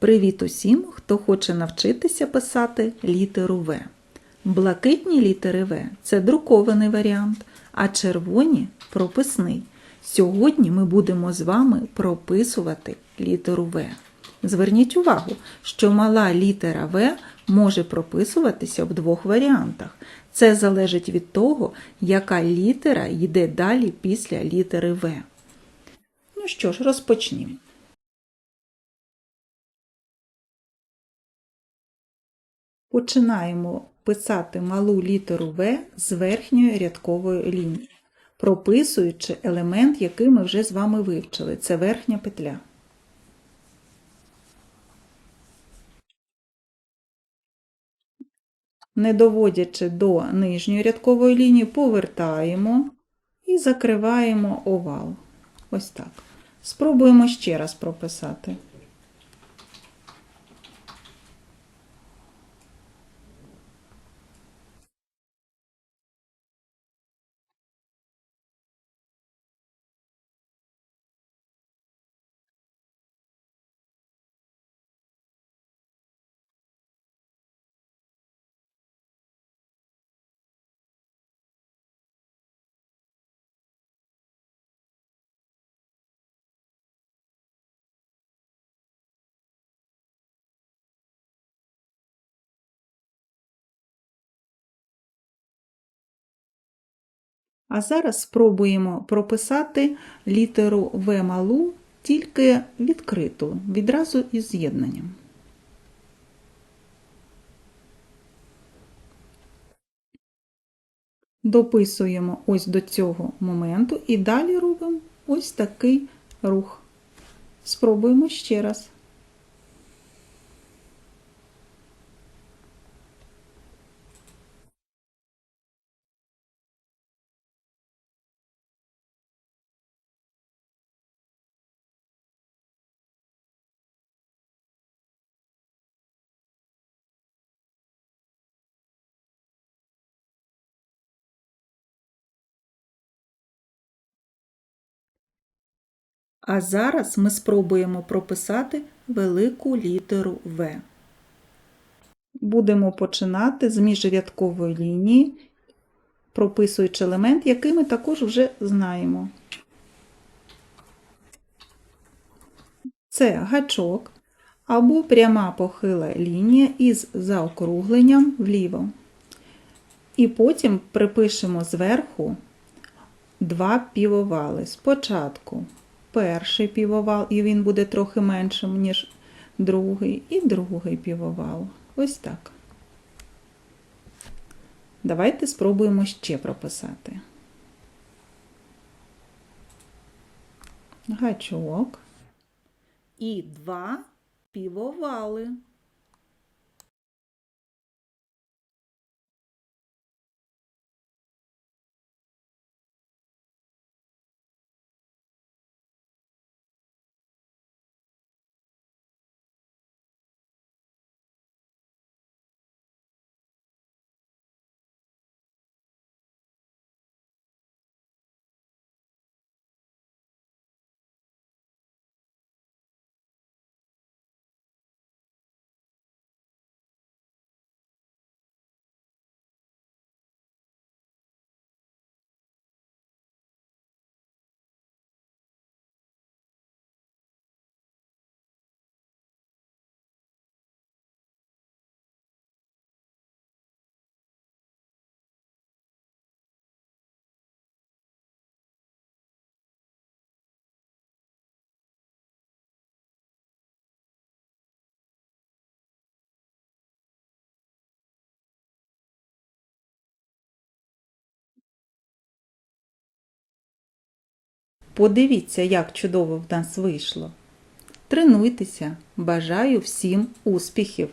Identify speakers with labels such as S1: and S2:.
S1: Привіт усім, хто хоче навчитися писати літеру В. Блакитні літери В це друкований варіант, а червоні прописний. Сьогодні ми будемо з вами прописувати літеру В. Зверніть увагу, що мала літера В може прописуватися в двох варіантах. Це залежить від того, яка літера йде далі після літери В. Ну що ж, розпочнімо. Починаємо писати малу літеру В з верхньої рядкової лінії, прописуючи елемент, який ми вже з вами вивчили. Це верхня петля. Не доводячи до нижньої рядкової лінії, повертаємо і закриваємо овал. Ось так. Спробуємо ще раз прописати. А зараз спробуємо прописати літеру В малу тільки відкриту, відразу із з'єднанням. Дописуємо ось до цього моменту і далі робимо ось такий рух. Спробуємо ще раз. А зараз ми спробуємо прописати велику літеру В. Будемо починати з міжрядкової лінії, прописуючи елемент, який ми також вже знаємо. Це гачок або пряма похила лінія із заокругленням вліво. І потім припишемо зверху два півовали. Спочатку перший півовал, і він буде трохи меншим, ніж другий, і другий півовал. Ось так. Давайте спробуємо ще прописати. Гачок і два півовали. Подивіться, як чудово в нас вийшло. Тренуйтеся, бажаю всім успіхів!